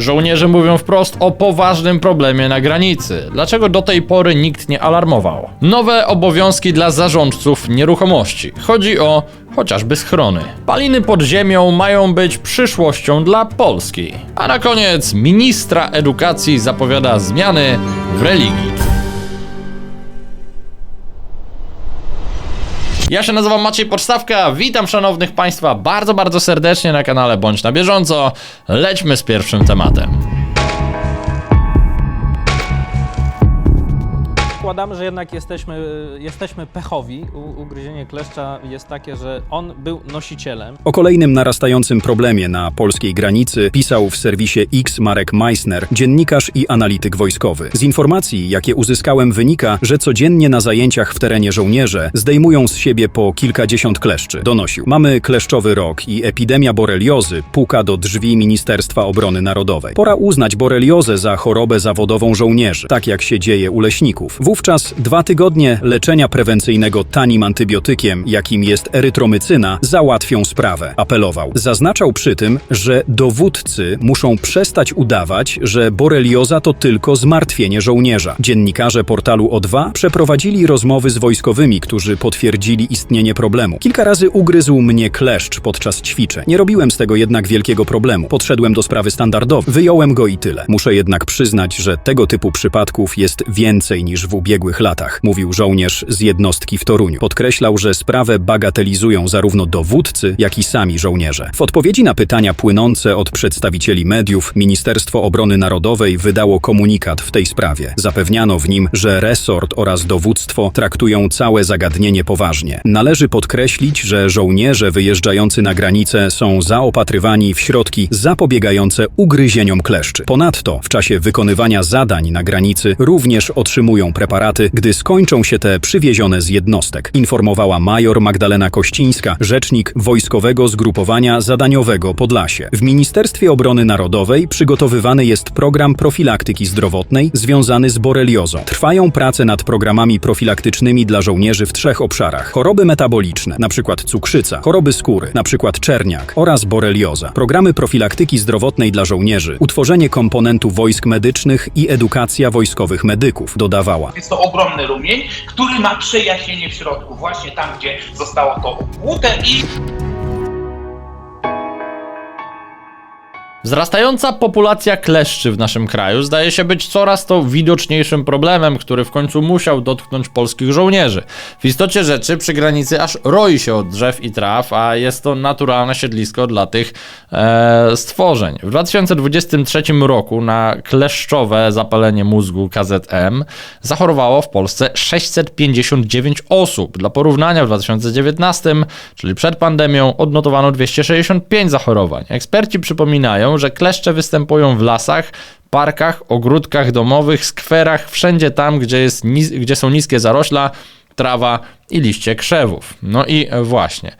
Żołnierze mówią wprost o poważnym problemie na granicy. Dlaczego do tej pory nikt nie alarmował? Nowe obowiązki dla zarządców nieruchomości. Chodzi o chociażby schrony. Paliny pod ziemią mają być przyszłością dla Polski. A na koniec ministra edukacji zapowiada zmiany w religii. Ja się nazywam Maciej Podstawka, witam szanownych Państwa bardzo, bardzo serdecznie na kanale Bądź na bieżąco. Lećmy z pierwszym tematem. Zakładamy, że jednak jesteśmy, jesteśmy pechowi. U, ugryzienie kleszcza jest takie, że on był nosicielem. O kolejnym narastającym problemie na polskiej granicy pisał w serwisie X Marek Meissner, dziennikarz i analityk wojskowy. Z informacji, jakie uzyskałem, wynika, że codziennie na zajęciach w terenie żołnierze zdejmują z siebie po kilkadziesiąt kleszczy. Donosił. Mamy kleszczowy rok i epidemia boreliozy puka do drzwi Ministerstwa Obrony Narodowej. Pora uznać boreliozę za chorobę zawodową żołnierzy, tak jak się dzieje u leśników. Wówczas dwa tygodnie leczenia prewencyjnego tanim antybiotykiem, jakim jest erytromycyna, załatwią sprawę, apelował. Zaznaczał przy tym, że dowódcy muszą przestać udawać, że borelioza to tylko zmartwienie żołnierza. Dziennikarze portalu O2 przeprowadzili rozmowy z wojskowymi, którzy potwierdzili istnienie problemu. Kilka razy ugryzł mnie kleszcz podczas ćwiczeń. Nie robiłem z tego jednak wielkiego problemu. Podszedłem do sprawy standardowo, wyjąłem go i tyle. Muszę jednak przyznać, że tego typu przypadków jest więcej niż w ubiegłych latach, mówił żołnierz z jednostki w Toruniu. Podkreślał, że sprawę bagatelizują zarówno dowódcy, jak i sami żołnierze. W odpowiedzi na pytania płynące od przedstawicieli mediów, Ministerstwo Obrony Narodowej wydało komunikat w tej sprawie. Zapewniano w nim, że resort oraz dowództwo traktują całe zagadnienie poważnie. Należy podkreślić, że żołnierze wyjeżdżający na granicę są zaopatrywani w środki zapobiegające ugryzieniom kleszczy. Ponadto w czasie wykonywania zadań na granicy również otrzymują preparaty, gdy skończą się te przywiezione z jednostek, informowała major Magdalena Kościńska, rzecznik Wojskowego Zgrupowania Zadaniowego Podlasie. W Ministerstwie Obrony Narodowej przygotowywany jest program profilaktyki zdrowotnej związany z boreliozą. Trwają prace nad programami profilaktycznymi dla żołnierzy w trzech obszarach: choroby metaboliczne, np. cukrzyca, choroby skóry, np. czerniak oraz borelioza. Programy profilaktyki zdrowotnej dla żołnierzy, utworzenie komponentu wojsk medycznych i edukacja wojskowych medyków, dodawała. To ogromny rumień, który ma przejaśnienie w środku, właśnie tam, gdzie zostało to ukłute i Wzrastająca populacja kleszczy w naszym kraju zdaje się być coraz to widoczniejszym problemem, który w końcu musiał dotknąć polskich żołnierzy. W istocie rzeczy przy granicy aż roi się od drzew i traw, a jest to naturalne siedlisko dla tych e, stworzeń. W 2023 roku na kleszczowe zapalenie mózgu KZM zachorowało w Polsce 659 osób. Dla porównania w 2019, czyli przed pandemią, odnotowano 265 zachorowań. Eksperci przypominają, że kleszcze występują w lasach, parkach, ogródkach domowych, skwerach, wszędzie tam, gdzie, jest gdzie są niskie zarośla, trawa i liście krzewów. No i właśnie.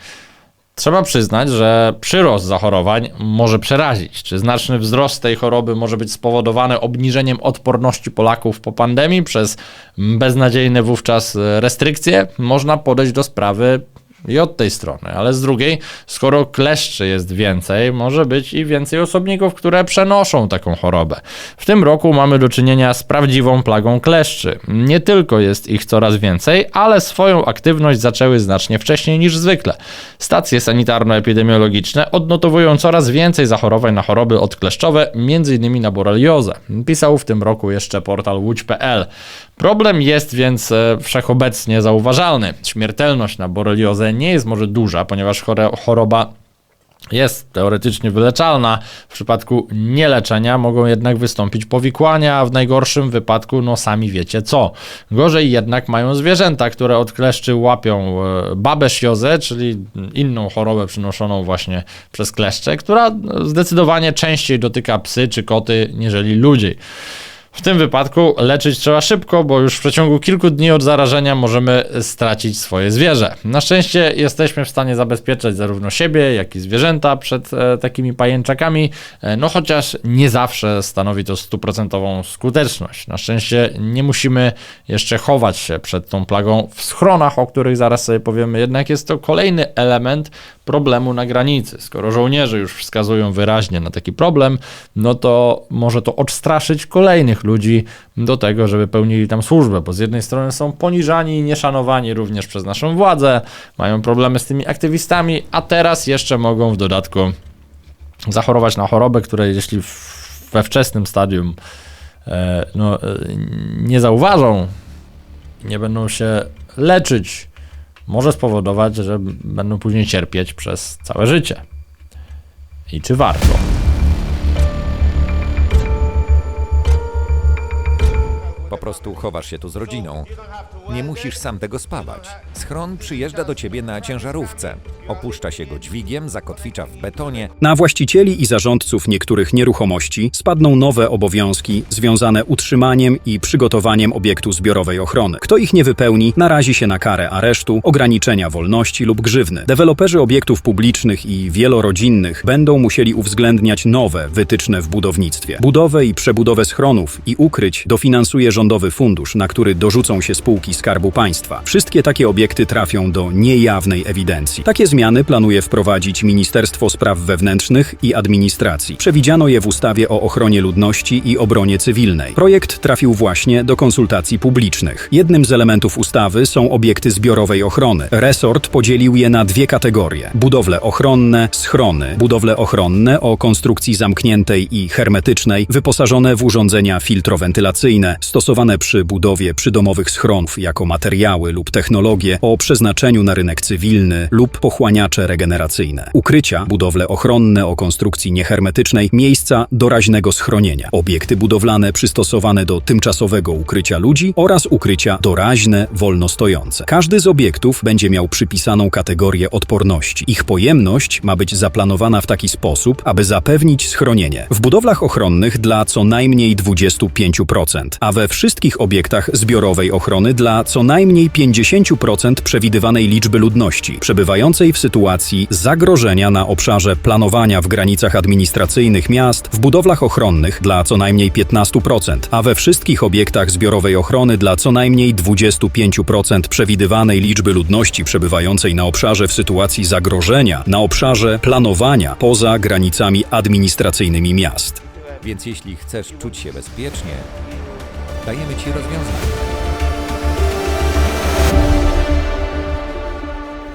Trzeba przyznać, że przyrost zachorowań może przerazić. Czy znaczny wzrost tej choroby może być spowodowany obniżeniem odporności Polaków po pandemii przez beznadziejne wówczas restrykcje? Można podejść do sprawy i od tej strony, ale z drugiej, skoro kleszczy jest więcej, może być i więcej osobników, które przenoszą taką chorobę. W tym roku mamy do czynienia z prawdziwą plagą kleszczy. Nie tylko jest ich coraz więcej, ale swoją aktywność zaczęły znacznie wcześniej niż zwykle. Stacje sanitarno-epidemiologiczne odnotowują coraz więcej zachorowań na choroby odkleszczowe, m.in. na boreliozę. Pisał w tym roku jeszcze portal łódź.pl. Problem jest więc e, wszechobecnie zauważalny. Śmiertelność na boreliozę nie jest może duża, ponieważ choroba jest teoretycznie wyleczalna. W przypadku nieleczenia mogą jednak wystąpić powikłania, a w najgorszym wypadku, no sami wiecie co. Gorzej jednak mają zwierzęta, które od kleszczy łapią e, babesiozę, czyli inną chorobę przynoszoną właśnie przez kleszcze, która zdecydowanie częściej dotyka psy czy koty, niżeli ludzi. W tym wypadku leczyć trzeba szybko, bo już w przeciągu kilku dni od zarażenia możemy stracić swoje zwierzę. Na szczęście jesteśmy w stanie zabezpieczać zarówno siebie, jak i zwierzęta przed e, takimi pajęczakami, e, no chociaż nie zawsze stanowi to stuprocentową skuteczność. Na szczęście nie musimy jeszcze chować się przed tą plagą w schronach, o których zaraz sobie powiemy, jednak jest to kolejny element problemu na granicy. Skoro żołnierze już wskazują wyraźnie na taki problem, no to może to odstraszyć kolejnych ludzi do tego, żeby pełnili tam służbę, bo z jednej strony są poniżani i nieszanowani również przez naszą władzę, mają problemy z tymi aktywistami, a teraz jeszcze mogą w dodatku zachorować na chorobę, której jeśli we wczesnym stadium e, no, e, nie zauważą, nie będą się leczyć, może spowodować, że będą później cierpieć przez całe życie. I czy warto? Po prostu chowasz się tu z rodziną. Nie musisz sam tego spawać. Schron przyjeżdża do ciebie na ciężarówce. Opuszcza się go dźwigiem, zakotwicza w betonie, Na właścicieli i zarządców niektórych nieruchomości spadną nowe obowiązki związane utrzymaniem i przygotowaniem obiektu zbiorowej ochrony. Kto ich nie wypełni, narazi się na karę aresztu, ograniczenia wolności lub grzywny. Deweloperzy obiektów publicznych i wielorodzinnych będą musieli uwzględniać nowe wytyczne w budownictwie. Budowę i przebudowę schronów i ukryć dofinansuje rządowy fundusz, na który dorzucą się spółki Skarbu Państwa. Wszystkie takie obiekty trafią do niejawnej ewidencji. Takie zmiany planuje wprowadzić Ministerstwo Spraw Wewnętrznych i Administracji. Przewidziano je w ustawie o ochronie ludności i obronie cywilnej. Projekt trafił właśnie do konsultacji publicznych. Jednym z elementów ustawy są obiekty zbiorowej ochrony. Resort podzielił je na dwie kategorie: budowle ochronne, schrony. Budowle ochronne o konstrukcji zamkniętej i hermetycznej, wyposażone w urządzenia filtrowentylacyjne, stosowane przy budowie przydomowych schronów jako materiały lub technologie o przeznaczeniu na rynek cywilny lub pochłaniacze regeneracyjne. Ukrycia, budowle ochronne o konstrukcji niehermetycznej, miejsca doraźnego schronienia. Obiekty budowlane przystosowane do tymczasowego ukrycia ludzi oraz ukrycia doraźne, wolno stojące. Każdy z obiektów będzie miał przypisaną kategorię odporności. Ich pojemność ma być zaplanowana w taki sposób, aby zapewnić schronienie. W budowlach ochronnych dla co najmniej 25%, a we wszystkich obiektach zbiorowej ochrony dla co najmniej 50% przewidywanej liczby ludności przebywającej w sytuacji zagrożenia na obszarze planowania w granicach administracyjnych miast, w budowlach ochronnych dla co najmniej 15%, a we wszystkich obiektach zbiorowej ochrony dla co najmniej 25% przewidywanej liczby ludności przebywającej na obszarze w sytuacji zagrożenia, na obszarze planowania poza granicami administracyjnymi miast. więc jeśli chcesz czuć się bezpiecznie, dajemy ci rozwiązanie.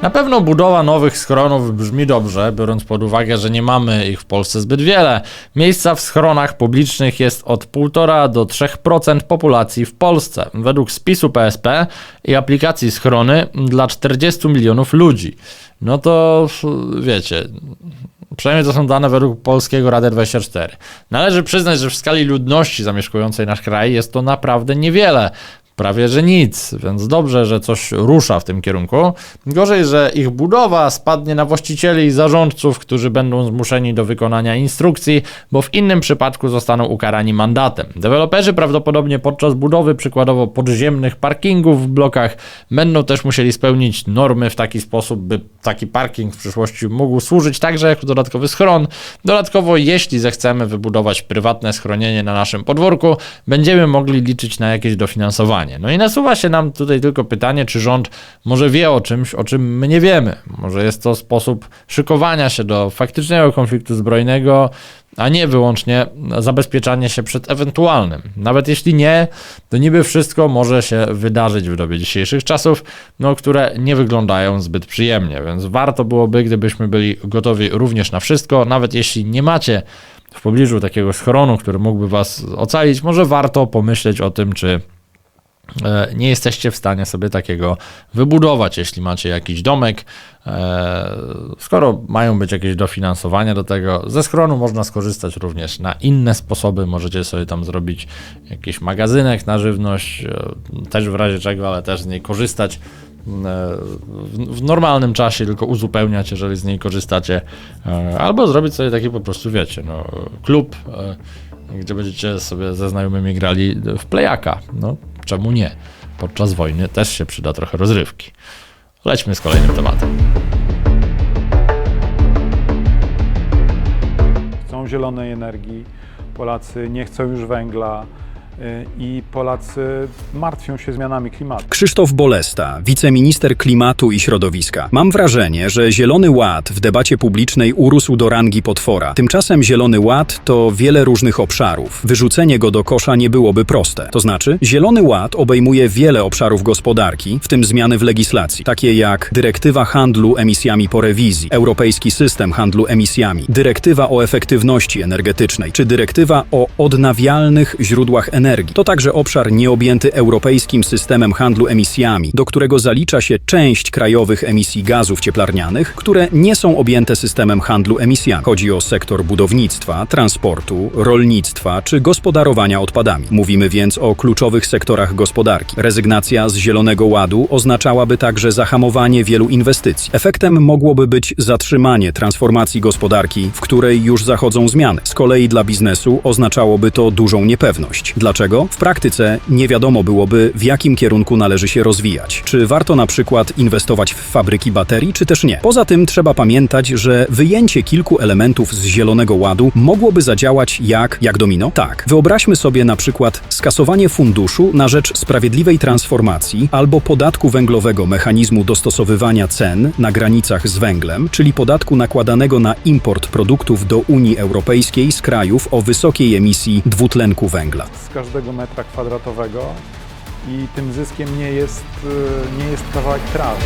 Na pewno budowa nowych schronów brzmi dobrze, biorąc pod uwagę, że nie mamy ich w Polsce zbyt wiele. Miejsca w schronach publicznych jest od 1,5 do 3% populacji w Polsce, według spisu PSP i aplikacji schrony dla 40 milionów ludzi. No to wiecie, Przynajmniej to są dane według polskiego Rady 24. Należy przyznać, że w skali ludności zamieszkującej nasz kraj jest to naprawdę niewiele. Prawie że nic, więc dobrze, że coś rusza w tym kierunku. Gorzej, że ich budowa spadnie na właścicieli i zarządców, którzy będą zmuszeni do wykonania instrukcji, bo w innym przypadku zostaną ukarani mandatem. Deweloperzy prawdopodobnie podczas budowy przykładowo podziemnych parkingów w blokach będą też musieli spełnić normy w taki sposób, by taki parking w przyszłości mógł służyć także jako dodatkowy schron. Dodatkowo, jeśli zechcemy wybudować prywatne schronienie na naszym podwórku, będziemy mogli liczyć na jakieś dofinansowanie. No i nasuwa się nam tutaj tylko pytanie, czy rząd może wie o czymś, o czym my nie wiemy. Może jest to sposób szykowania się do faktycznego konfliktu zbrojnego, a nie wyłącznie zabezpieczanie się przed ewentualnym. Nawet jeśli nie, to niby wszystko może się wydarzyć w dobie dzisiejszych czasów, no, które nie wyglądają zbyt przyjemnie, więc warto byłoby, gdybyśmy byli gotowi również na wszystko, nawet jeśli nie macie w pobliżu takiego schronu, który mógłby was ocalić, może warto pomyśleć o tym, czy nie jesteście w stanie sobie takiego wybudować, jeśli macie jakiś domek. E, Skoro mają być jakieś dofinansowania do tego, ze schronu można skorzystać również na inne sposoby. Możecie sobie tam zrobić jakiś magazynek na żywność, e, też w razie czego, ale też z niej korzystać e, w, normalnym czasie, tylko uzupełniać, jeżeli z niej korzystacie, e, albo zrobić sobie taki po prostu, wiecie, no, klub, e, gdzie będziecie sobie ze znajomymi grali w playaka. No, czemu nie? Podczas wojny też się przyda trochę rozrywki. Lećmy z kolejnym tematem. chcą zielonej energii, Polacy nie chcą już węgla, i Polacy martwią się zmianami klimatu. Krzysztof Bolesta, wiceminister klimatu i środowiska. Mam wrażenie, że Zielony Ład w debacie publicznej urósł do rangi potwora. Tymczasem Zielony Ład to wiele różnych obszarów. Wyrzucenie go do kosza nie byłoby proste. To znaczy, Zielony Ład obejmuje wiele obszarów gospodarki, w tym zmiany w legislacji, takie jak dyrektywa handlu emisjami po rewizji, europejski system handlu emisjami, dyrektywa o efektywności energetycznej, czy dyrektywa o odnawialnych źródłach energii. To także obszar nieobjęty europejskim systemem handlu emisjami, do którego zalicza się część krajowych emisji gazów cieplarnianych, które nie są objęte systemem handlu emisjami. Chodzi o sektor budownictwa, transportu, rolnictwa czy gospodarowania odpadami. Mówimy więc o kluczowych sektorach gospodarki. Rezygnacja z Zielonego Ładu oznaczałaby także zahamowanie wielu inwestycji. Efektem mogłoby być zatrzymanie transformacji gospodarki, w której już zachodzą zmiany. Z kolei dla biznesu oznaczałoby to dużą niepewność. Dlaczego? W praktyce nie wiadomo byłoby, w jakim kierunku należy się rozwijać. Czy warto na przykład inwestować w fabryki baterii, czy też nie. Poza tym trzeba pamiętać, że wyjęcie kilku elementów z Zielonego Ładu mogłoby zadziałać jak, jak domino? Tak. Wyobraźmy sobie na przykład skasowanie funduszu na rzecz sprawiedliwej transformacji albo podatku węglowego mechanizmu dostosowywania cen na granicach z węglem, czyli podatku nakładanego na import produktów do Unii Europejskiej z krajów o wysokiej emisji dwutlenku węgla. Każdego metra kwadratowego i tym zyskiem nie jest, y, nie jest kawałek trawy.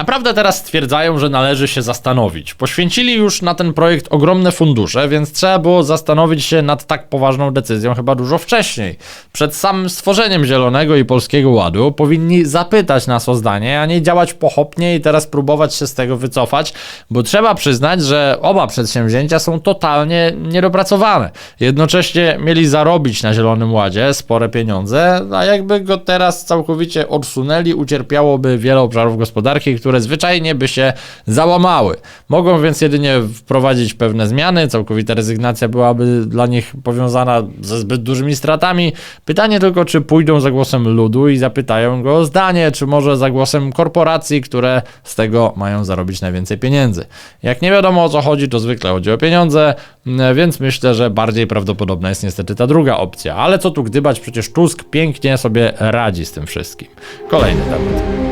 Naprawdę teraz stwierdzają, że należy się zastanowić. Poświęcili już na ten projekt ogromne fundusze, więc trzeba było zastanowić się nad tak poważną decyzją chyba dużo wcześniej. Przed samym stworzeniem Zielonego i Polskiego Ładu powinni zapytać nas o zdanie, a nie działać pochopnie i teraz próbować się z tego wycofać, bo trzeba przyznać, że oba przedsięwzięcia są totalnie niedopracowane. Jednocześnie mieli zarobić na Zielonym Ładzie spore pieniądze, a jakby go teraz całkowicie odsunęli, ucierpiałoby wiele obszarów gospodarki, które zwyczajnie by się załamały. Mogą więc jedynie wprowadzić pewne zmiany, całkowita rezygnacja byłaby dla nich powiązana ze zbyt dużymi stratami. Pytanie tylko, czy pójdą za głosem ludu i zapytają go o zdanie, czy może za głosem korporacji, które z tego mają zarobić najwięcej pieniędzy. Jak nie wiadomo o co chodzi, to zwykle chodzi o pieniądze, mm, więc myślę, że bardziej prawdopodobna jest niestety ta druga opcja. Ale co tu gdybać, przecież Tusk pięknie sobie radzi z tym wszystkim. Kolejny temat.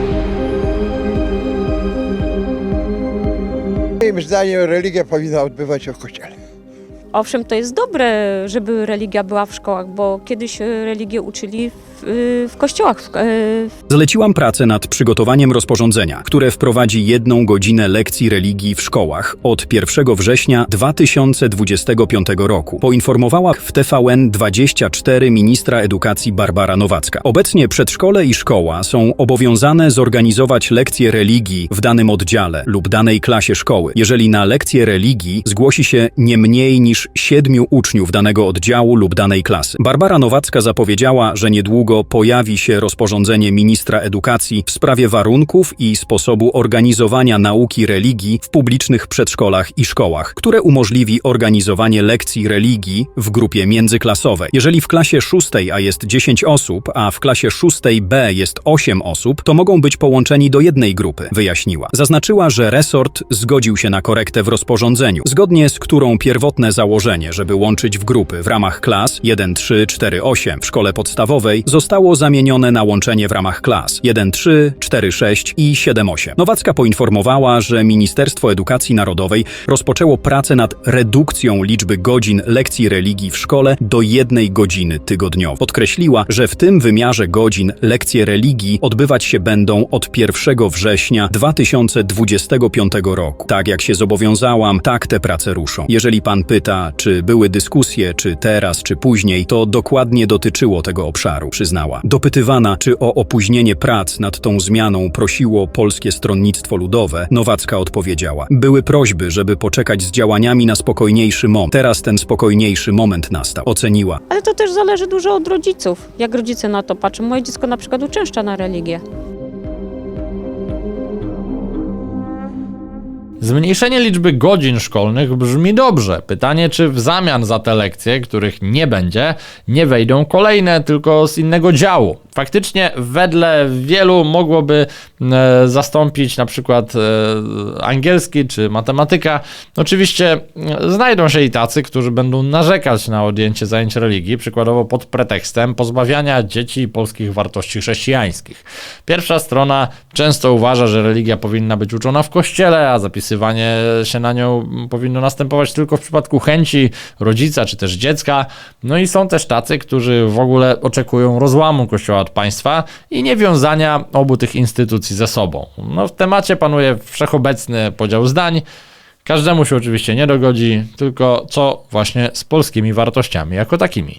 Moim zdaniem religia powinna odbywać się w kościele. Owszem, to jest dobre, żeby religia była w szkołach, bo kiedyś religię uczyli w, kościołach. E, Zleciłam pracę nad przygotowaniem rozporządzenia, które wprowadzi jedną godzinę lekcji religii w szkołach od 1 września 2025 roku. Poinformowała w TVN24 ministra edukacji Barbara Nowacka. Obecnie przedszkole i szkoła są obowiązane zorganizować lekcje religii w danym oddziale lub danej klasie szkoły, jeżeli na lekcję religii zgłosi się nie mniej niż siedmiu uczniów danego oddziału lub danej klasy. Barbara Nowacka zapowiedziała, że niedługo pojawi się rozporządzenie ministra edukacji w sprawie warunków i sposobu organizowania nauki religii w publicznych przedszkolach i szkołach, które umożliwi organizowanie lekcji religii w grupie międzyklasowej. Jeżeli w klasie szóstej A jest 10 osób, a w klasie szóstej B jest 8 osób, to mogą być połączeni do jednej grupy, wyjaśniła. Zaznaczyła, że resort zgodził się na korektę w rozporządzeniu, zgodnie z którą pierwotne założenie, żeby łączyć w grupy w ramach klas 1, 3, 4, 8 w szkole podstawowej zostało zamienione na łączenie w ramach klas 1, 3, 4, 6 i 7, 8. Nowacka poinformowała, że Ministerstwo Edukacji Narodowej rozpoczęło pracę nad redukcją liczby godzin lekcji religii w szkole do jednej godziny tygodniowo. Podkreśliła, że w tym wymiarze godzin lekcje religii odbywać się będą od 1 września 2025 roku. Tak jak się zobowiązałam, tak te prace ruszą. Jeżeli pan pyta, czy były dyskusje, czy teraz, czy później, to dokładnie dotyczyło tego obszaru, przyznała. Dopytywana, czy o opóźnienie prac nad tą zmianą prosiło Polskie Stronnictwo Ludowe, Nowacka odpowiedziała. Były prośby, żeby poczekać z działaniami na spokojniejszy moment. Teraz ten spokojniejszy moment nastał. Oceniła. ale to też zależy dużo od rodziców, jak rodzice na to patrzą. Moje dziecko na przykład uczęszcza na religię. Zmniejszenie liczby godzin szkolnych brzmi dobrze. Pytanie, czy w zamian za te lekcje, których nie będzie, nie wejdą kolejne, tylko z innego działu. Faktycznie wedle wielu mogłoby e, zastąpić na przykład e, angielski czy matematyka. Oczywiście e, znajdą się i tacy, którzy będą narzekać na odjęcie zajęć religii, przykładowo pod pretekstem pozbawiania dzieci polskich wartości chrześcijańskich. Pierwsza strona często uważa, że religia powinna być uczona w kościele, a zapisywanie się na nią powinno następować tylko w przypadku chęci rodzica czy też dziecka. No i są też tacy, którzy w ogóle oczekują rozłamu kościoła od państwa i niewiązania obu tych instytucji ze sobą. No w temacie panuje wszechobecny podział zdań. Każdemu się oczywiście nie dogodzi, tylko co właśnie z polskimi wartościami jako takimi.